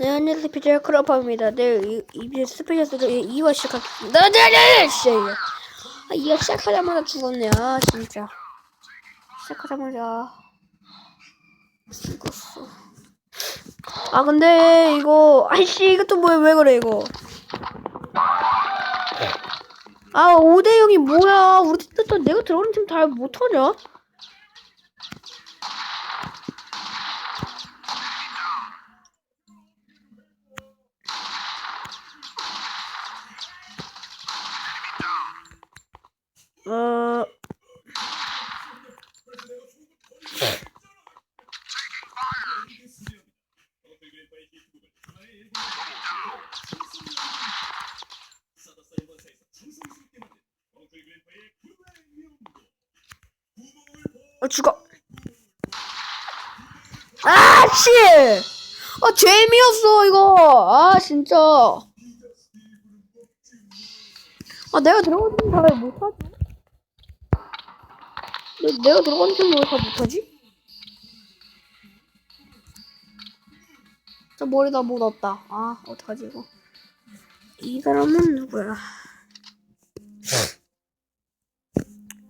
네, 안녕하세요. 피자 크로퍼입니다. 네, 이, 이제 스페셜 스토리 2화 시작합니다. 네, 네, 네, 씨. 아, 이거 시작하자마자 죽었네. 아, 진짜. 시작하자마자 죽었어. 아, 근데 이거, 아이씨, 이것도 뭐야, 왜 그래, 이거. 아, 5대0이 뭐야. 우리 팀도 또 내가 들어오는 팀 다 못하냐? 어, 어 죽어. 아, 씨! 아, 재미없어, 이거. 아, 진짜. 아, 내가 들어간 팀다 못하지? 내, 내가 들어간 팀왜다 못하지? 저 머리다 묻었다. 아, 어떡하지, 이거. 이 사람은 누구야?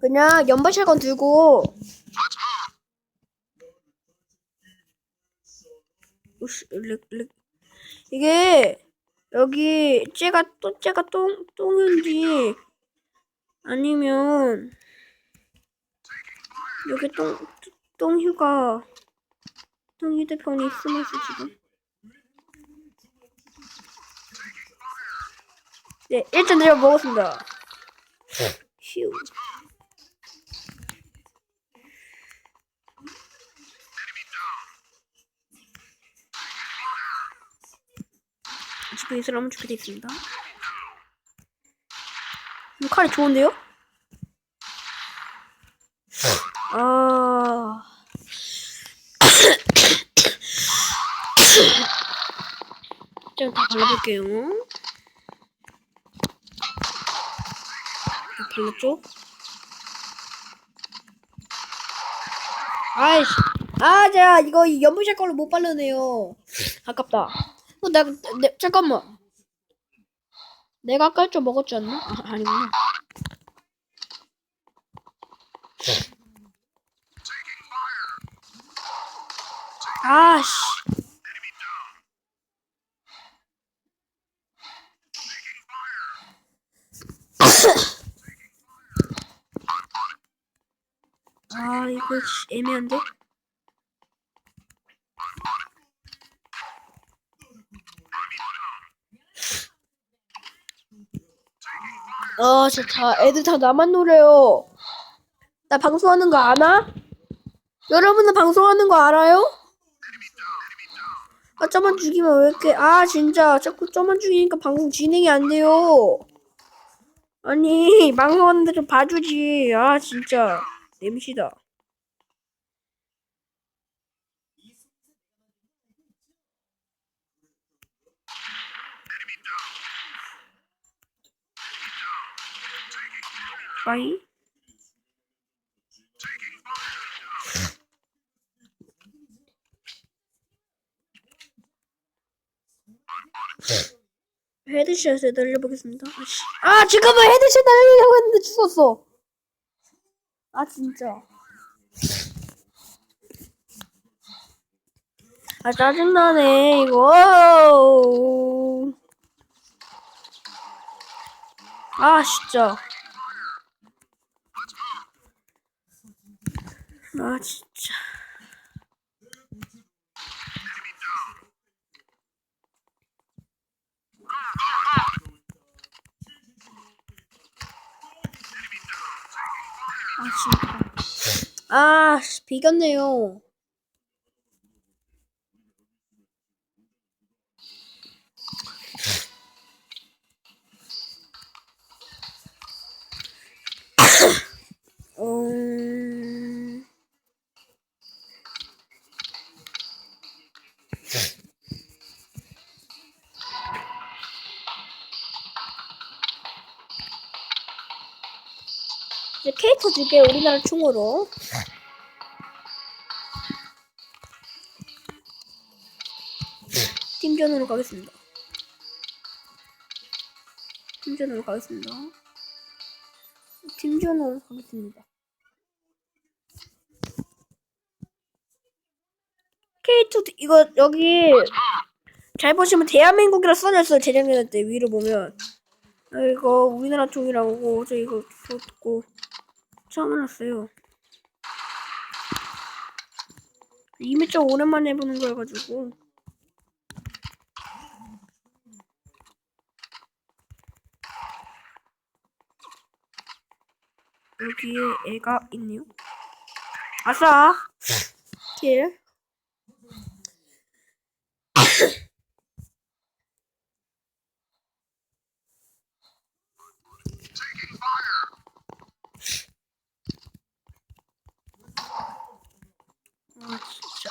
그냥 연발샷건 들고 우씨, 렉, 렉. 이게 여기 쟤가 또 쟤가 똥 똥인지 아니면 여기 똥 똥휴가 똥 휴대폰이 있으면서 지금 네 일단 내가 먹었습니다. 휴. 지금 이 사람은 죽게. 이 칼이 좋은데요? 아. 일단 다 발라볼게요. 다 발랐죠? 아이씨. 아, 제가 이거 연분샷 걸로 못 바르네요. 아깝다. 어, 나, 내, 잠깐만. 내가 아까 좀 먹었지 않나? 아, 아니구나. 아씨. 아, 이거 씨, 애매한데? 아, 진짜 애들 다 나만 노래요. 나 방송하는 거 아나? 여러분은 방송하는 거 알아요? 아, 저만 죽이면 왜 이렇게, 아, 진짜, 자꾸 저만 죽이니까 방송 진행이 안 돼요. 아니, 방송하는 데 좀 봐주지. 아, 진짜. 냄시다. 빠이. 헤드샷을 날려보겠습니다. 아씨. 아 지금은 헤드샷 날리려고 했는데 죽었어. 아 진짜. 아 짜증나네 이거. 아 진짜. 아 진짜. 아 진짜. 아 씨, 비겼네요. 이제 캐릭터 줄게 우리나라 총으로. 팀전으로 가겠습니다. 팀전으로 가겠습니다. 팀전으로 가겠습니다. K2 이거 여기 잘 보시면 대한민국이라 써졌어요 재작년 때 위로 보면 아, 이거 우리나라 쪽이라고 저 이거 듣고 처음 알았어요. 이미 좀 오랜만에 해보는 거여가지고 여기에 애가 있네요. 아싸! 킬.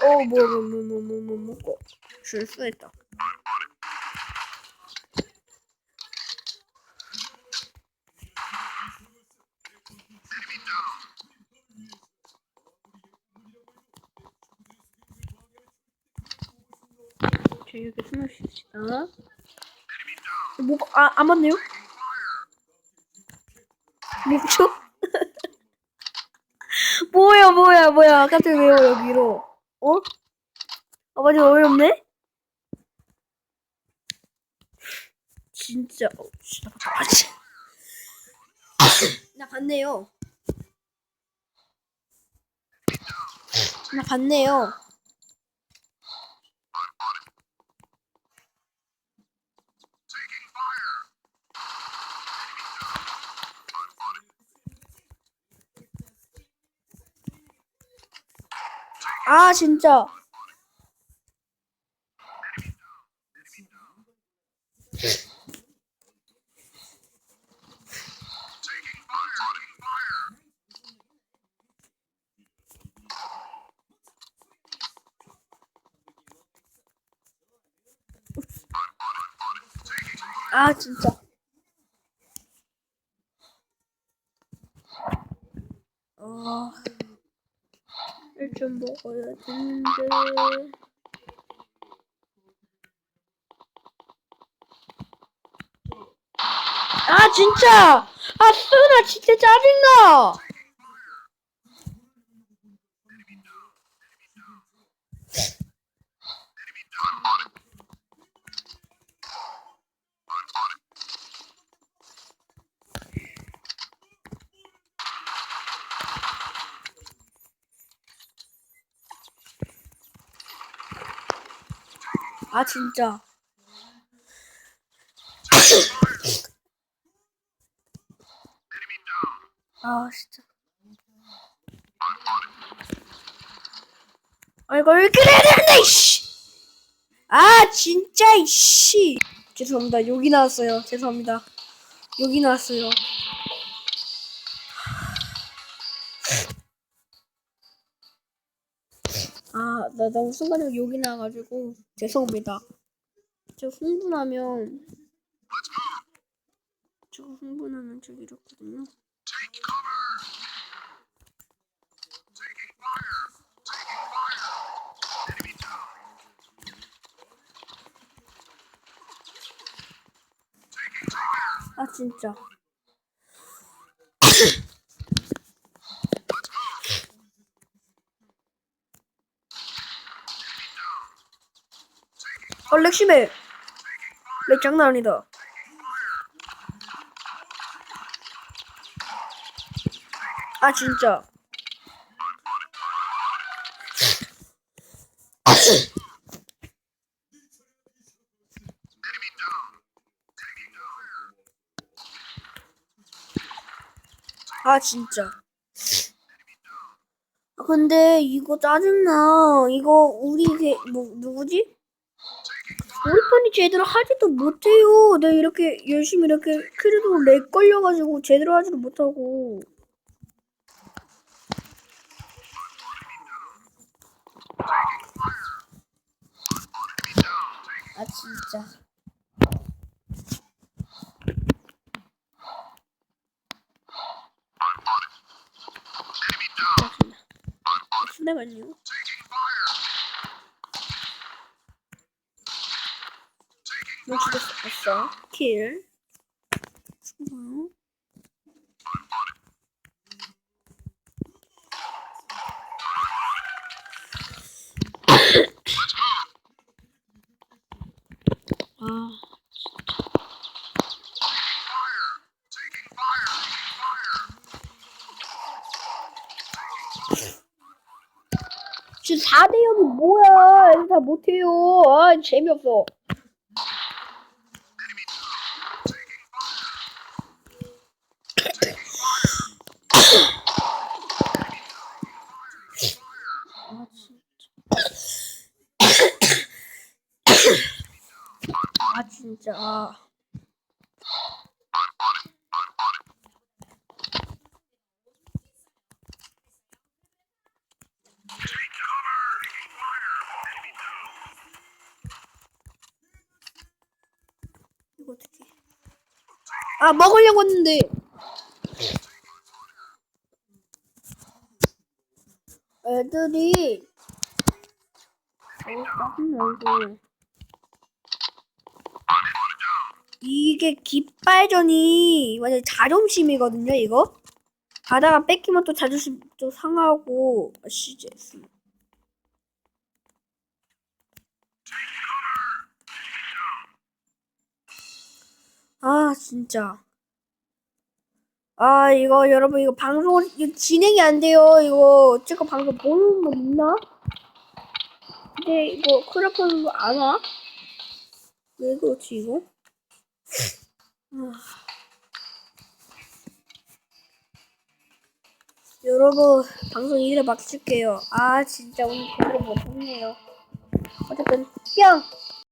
아 진짜 어 뭐야 뭐뭐뭐뭐뭐 먹고 실수했다. 자 여기 숨을 쉽시다. 뭐가 아, 안 맞네요? 멈춰? 뭐야 뭐야 뭐야 갑자기 왜요 여기로 어? 아 맞아 어이없네? 진짜 어 진짜. 아, 진- 나 봤네요. 나 봤네요 아 진짜. 아 진짜 어... 좀 먹어야 되는데. 아 진짜! 아 쓰나 진짜 짜증나! 아 진짜. 아 진짜. 아 이거 왜 그래야 되는데 이씨. 아 진짜 이씨. 죄송합니다. 여기 나왔어요. 죄송합니다. 여기 나왔어요. 나 너무 순간적으로 욕이 나가지고 죄송합니다. 저 흥분하면 저 흥분하면 저 이렇거든요. 아 진짜. 어, 렉 심해. 렉 장난 아니다. 아, 진짜. 아, 진짜. 아, 근데 이거 짜증나. 이거 우리 게, 뭐, 누구지? 우리 편이 제대로 하지도 못해요. 내가 이렇게 열심히 이렇게 그래도 렉 걸려가지고 제대로 하지도 못하고. 아 진짜. 짜증나. 순대만요. 너 죽였어. 킬. 아, 지금 4대 0이 뭐야? 애들 다 못해요. 아, 재미없어. 진짜. 아, 먹으려고 했는데. 애들이. 어, 짜증나, 이거. 이게 깃발전이 완전 자존심이거든요, 이거. 가다가 뺏기면 또 자존심 또 상하고, 아시지? 아, 진짜. 아, 이거 여러분, 이거 방송, 이거 진행이 안 돼요. 이거, 제가 방송 보는 거 있나? 근데 이거 크라콘도 안 와? 왜 그렇지, 이거? 아. 여러분, 방송 이래 마칠게요. 아, 진짜 오늘 제대로 못했네요. 어쨌든, 뿅!